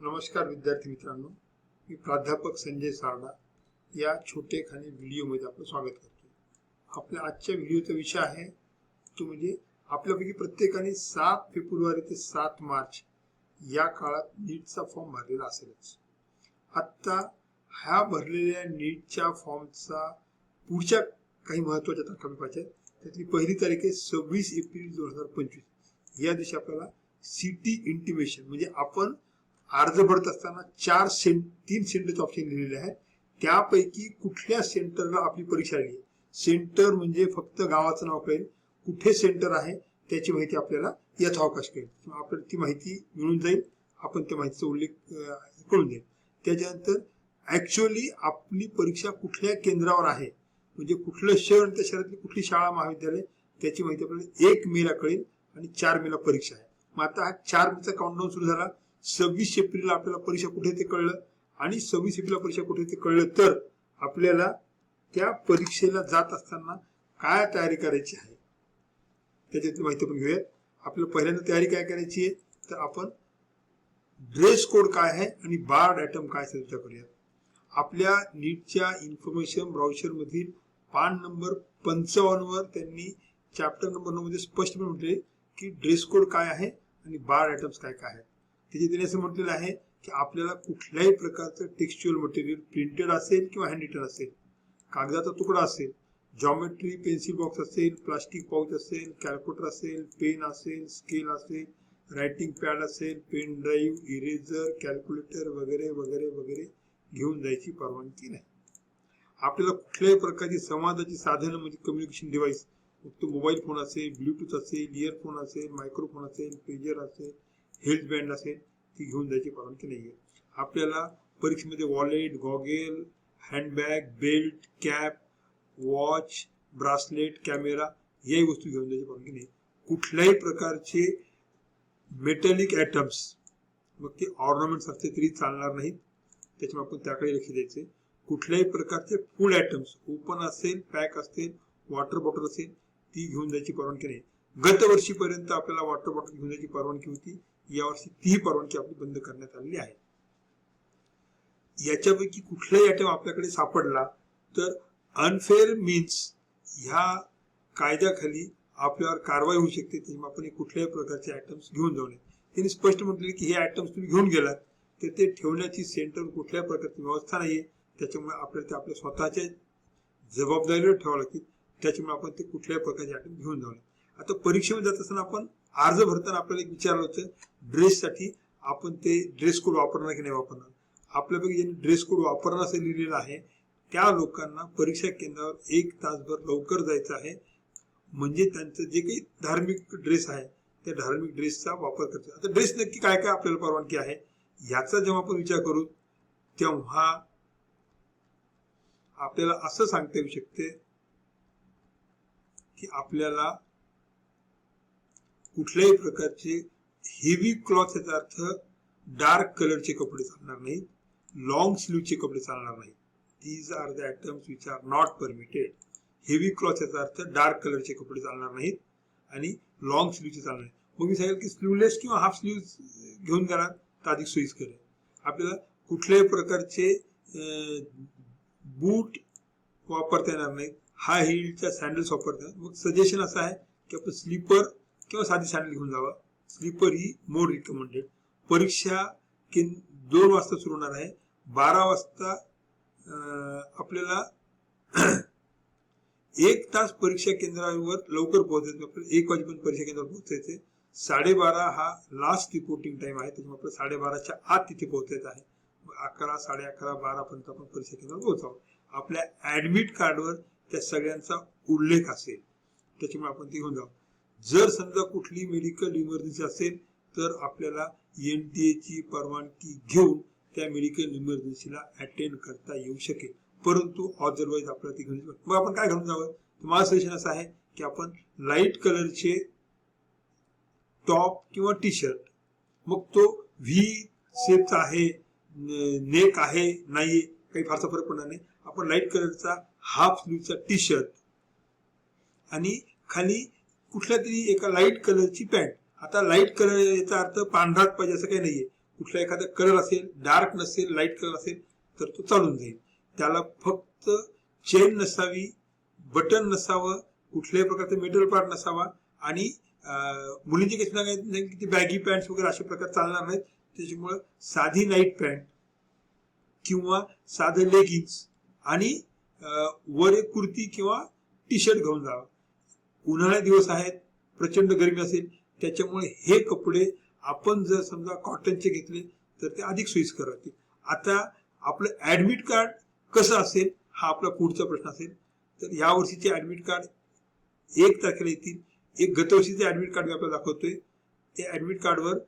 नमस्कार विद्यार्थी मित्रांनो मी प्राध्यापक संजय सारडा या छोटेखानी व्हिडिओमध्ये आपलं स्वागत करतो आपल्या आजच्या व्हिडिओचा विषय आहे तो म्हणजे आपल्यापैकी प्रत्येकाने सात फेब्रुवारी ते सात मार्च या काळात नीटचा फॉर्म भरलेला असेलच. आत्ता ह्या भरलेल्या नीटच्या फॉर्मचा पुढच्या काही महत्त्वाच्या तारखा पाहिजे त्यातली पहिली तारीख आहे सव्वीस एप्रिल दोन हजार पंचवीस. या दिवशी आपल्याला सिटी इंटिमेशन म्हणजे आपण अर्ज भरत असताना चार सेंट तीन सेंटरचे ऑप्शन लिहिलेले आहेत. त्यापैकी कुठल्या सेंटरला आपली परीक्षा आली? सेंटर म्हणजे फक्त गावाचं नाव कळेल. कुठे सेंटर आहे त्याची माहिती आपल्याला याचा अवकाश कळेल. किंवा आपल्याला ती माहिती मिळून जाईल. आपण त्या माहितीचा उल्लेख करून देईल. त्याच्यानंतर ऍक्च्युअली आपली परीक्षा कुठल्या केंद्रावर आहे? म्हणजे कुठलं शहर आणि त्या शहरातली कुठली शाळा महाविद्यालय त्याची माहिती आपल्याला एक मेला कळेल आणि चार मेला परीक्षा आहे. मग आता हा चार मेचा काउंटडाऊन सुरू झाला. सव्वीस एप्रिलला आपल्याला परीक्षा कुठे ते कळलं आणि सव्वीस एप्रिलला परीक्षा कुठे ते कळलं तर आपल्याला त्या परीक्षेला जात असताना काय तयारी करायची आहे? त्याच्यातली माहिती आपण घेऊयात. आपल्याला पहिल्यांदा तयारी काय करायची आहे? तर आपण ड्रेस कोड काय आहे आणि बार्ड आयटम काय असेल चर्चा करूयात. आपल्या नीटच्या इन्फॉर्मेशन ब्राउचर मधील पान नंबर पंचावन्न वर त्यांनी चॅप्टर नंबर नऊ मध्ये स्पष्टपणे म्हटले की ड्रेस कोड काय आहे आणि बार आयटम्स काय काय आहेत. त्याचे त्यांनी असं म्हटलेलं आहे की आपल्याला कुठल्याही प्रकारचं टेक्स्च्युअल मटेरियल प्रिंटेड असेल किंवा हँड रिटन असेल कागदाचा तुकडा असेल जॉमेट्री पेन्सिल बॉक्स असेल प्लास्टिक पाऊच असेल कॅल्क्युलेटर असेल पेन असेल स्केल असेल रायटिंग पॅड असेल पेन ड्राईव्ह इरेझर कॅल्क्युलेटर वगैरे वगैरे वगैरे घेऊन जायची परवानगी नाही. आपल्याला कुठल्याही प्रकारची संवादाची साधनं म्हणजे कम्युनिकेशन डिव्हाइस मग तो मोबाईल फोन असेल ब्लूटूथ असेल इयरफोन असेल मायक्रोफोन असेल पेजर असेल हेल्थ बँड असेल ती घेऊन जायची परवानगी नाही आहे आपल्याला परीक्षेमध्ये wallet goggle handbag belt cap watch bracelet camera याही वस्तू घेऊन जायची परवानगी नाही कुठल्याही प्रकारचे मेटॅलिक ॲटम्स मग ते ऑर्नामेंट्स असते तरी चालणार नाहीत. त्याच्यामुळे आपण त्याकडे लक्ष द्यायचे कुठल्याही प्रकारचे फूड ॲटम्स ओपन असेल पॅक असेल वॉटर बॉटल असेल ती घेऊन जायची परवानगी नाही गतवर्षीपर्यंत आपल्याला वॉटर बॉटल घेऊन जायची परवानगी होती. यावर्षी तीही परवानगी आपली बंद करण्यात आलेली आहे. याच्यापैकी कुठलाही आयटम आपल्याकडे सापडला तर अनफेअर मीन्स ह्या कायद्याखाली आपल्यावर कारवाई होऊ शकते. त्याच्यामुळे आपण कुठल्याही प्रकारचे आयटम्स घेऊन जाऊ नये. त्यांनी स्पष्ट म्हटले की हे आयटम्स तुम्ही घेऊन गेलात तर ते ठेवण्याची सेंटर कुठल्या प्रकारची व्यवस्था नाहीये. त्याच्यामुळे आपल्याला ते आपल्या स्वतःच्या जबाबदारीवर ठेवावं लागतील. त्याच्यामुळे आपण ते कुठल्याही प्रकारचे आयटम घेऊन जाऊ नये. आता परीक्षेमध्ये जात असताना आपण अर्ज भरताना आपल्याला एक विचारलं होतं ड्रेससाठी आपण ते ड्रेस कोड वापरणार की नाही वापरणार? आपल्यापैकी ज्यांनी ड्रेस कोड वापरणार असं लिहिलेलं आहे त्या लोकांना परीक्षा केंद्रावर एक तासभर लवकर जायचं आहे. म्हणजे त्यांचं जे काही धार्मिक ड्रेस आहे त्या धार्मिक ड्रेसचा वापर करतो आता ड्रेस नक्की काय काय आपल्याला परवानगी आहे याचा जेव्हा आपण विचार करू तेव्हा आपल्याला असं सांगता येऊ शकते की आपल्याला कुठल्याही प्रकारचे हेवी क्लॉथ याचा अर्थ डार्क कलरचे कपडे चालणार नाहीत लॉंग स्लीवचे कपडे चालणार नाहीत. These are the items which are not permitted heavy cloth याचा अर्थ डार्क कलरचे कपडे चालणार नाहीत आणि लॉंग स्लीवचे चालणार नाहीत. मग मी सांगेल की स्लीवलेस किंवा हाफ स्लीव घेऊन जाणार तर अधिक सोयीस्कर आहे. आपल्याला कुठल्याही प्रकारचे बूट वापरता येणार नाहीत. हाय हिलच्या सँडल्स वापरता येणार मग सजेशन असं आहे की आपण स्लीपर किंवा साधी साडी घेऊन जावा. स्लीपर ही मोर रिकमेंडेड म्हणजे परीक्षा कें दोन वाजता सुरू होणार आहे. बारा वाजता आपल्याला एक तास परीक्षा केंद्रावर लवकर पोहोचायचं आपल्याला एक वाजेपर्यंत परीक्षा केंद्रावर पोहोचायचे साडेबारा हा लास्ट रिपोर्टिंग टाइम आहे. त्याच्यामुळे आपल्याला साडेबाराच्या आत तिथे पोहोचायचं आहे. अकरा साडे अकरा बारापर्यंत आपण परीक्षा केंद्रावर पोहोचावं. आपल्या ऍडमिट कार्डवर त्या सगळ्यांचा उल्लेख असेल. त्याच्यामुळे आपण ते घेऊन जाऊ जर समजा कुठली मेडिकल इमर्जन्सी असेल तर आपल्याला एन टी एची परवानगी घेऊन त्या मेडिकल इमर्जन्सीला अटेंड करता येऊ शकेल. परंतु ऑदरवाईज आपल्याला ती घेऊन मग आपण काय घेऊन जावं? तर माझं सजेशन असं आहे की आपण लाइट कलरचे टॉप किंवा टी शर्ट मग तो व्ही शेपचा आहे नेक आहे नाही काही फारसा फरक पडणार नाही. आपण लाइट कलरचा हाफ स्लीवचा टी शर्ट आणि खाली कुठल्या तरी एका लाइट कलरची पॅन्ट आता लाइट कलर याचा अर्थ पांढराच पाहिजे असं काही नाहीये. कुठला एखादा कलर असेल डार्क नसेल लाइट कलर असेल तर तो चालून जाईल. त्याला फक्त चेन नसावी बटन नसावं कुठल्याही प्रकारचं मेटल पार्ट नसावा आणि अं, मुलींचे काही सांगायचं की बॅगी पॅन्ट वगैरे अशा प्रकार चालणार नाहीत. त्याच्यामुळं साधी नाईट पॅन्ट किंवा साधं लेगिन्स आणि वर एक कुर्ती किंवा टी शर्ट घेऊन जावं. उन्हाळ्या दिवस आहेत प्रचंड गरमी असेल त्याच्यामुळे हे कपडे आपण जर समजा कॉटनचे घेतले तर ते अधिक सोयीस्कर राहतील. आता आपलं ऍडमिट कार्ड कसं असेल हा आपला पुढचा प्रश्न असेल. तर या वर्षीचे ऍडमिट कार्ड एक तारखेला येतील. एक गतवर्षीचे ऍडमिट कार्ड मी आपल्याला दाखवतोय. त्या ऍडमिट कार्डवर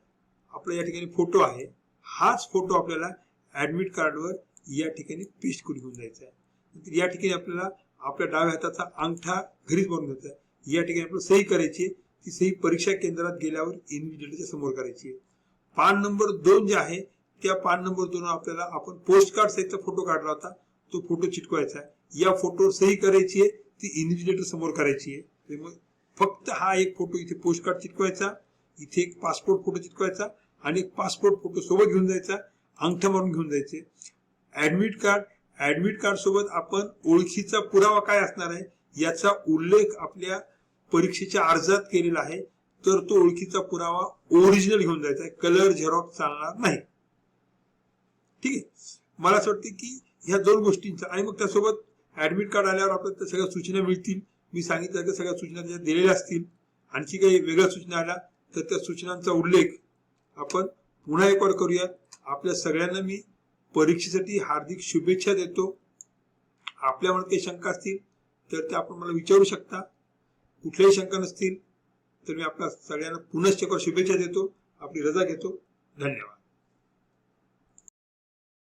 आपला या ठिकाणी फोटो आहे. हाच फोटो आपल्याला ऍडमिट कार्डवर या ठिकाणी पेस्ट करून घेऊन जायचा आहे. या ठिकाणी आपल्याला आपल्या डाव्या हाताचा अंगठा घरीच बनवून घ्यायचा आहे. या ठिकाणी आपल्याला सही करायची आहे. ती सही परीक्षा केंद्रात गेल्यावर इन्व्हिजिलेटरच्या समोर करायची आहे. पान नंबर दोन जे आहे त्या पान नंबर दोन आपल्याला आपण पोस्ट कार्ड सहितचा फोटो काढला होता. तो फोटो चिटकवायचा आहे. या फोटोवर सही करायची आहे ती इन्व्हिजिलेटर समोर करायची आहे. म्हणजे मग फक्त हा एक फोटो इथे पोस्ट कार्ड चिटकवायचा इथे एक पासपोर्ट फोटो चिटकवायचा आणि एक पासपोर्ट फोटो सोबत घेऊन जायचा अंगठा मारून घेऊन जायचे. ऍडमिट कार्ड ऍडमिट कार्ड सोबत आपण ओळखीचा पुरावा काय असणार आहे याचा उल्लेख आपल्या परीक्षेच्या अर्जात केलेला आहे. तर तो ओळखीचा पुरावा ओरिजिनल घेऊन जायचा आहे. कलर झेरॉक्स चालणार नाही. ठीक आहे? मला असं वाटतं की ह्या दोन गोष्टींचा आणि मग त्यासोबत ऍडमिट कार्ड आल्यावर आपल्याला त्या सगळ्या सूचना मिळतील. मी सांगितलं की सगळ्या सूचना त्याच्यात दिलेल्या असतील. आणखी काही वेगळ्या सूचना आल्या तर त्या सूचनांचा उल्लेख आपण पुन्हा एक वार करूया आपल्या सगळ्यांना मी परीक्षेसाठी हार्दिक शुभेच्छा देतो. आपल्यावर काही शंका असतील तर ते आपण मला विचारू शकता. कुठल्याही शंका नसतील. तर मी आपल्या सगळ्यांना पुनश्च शुभेच्छा देतो. आपली रजा घेतो. धन्यवाद.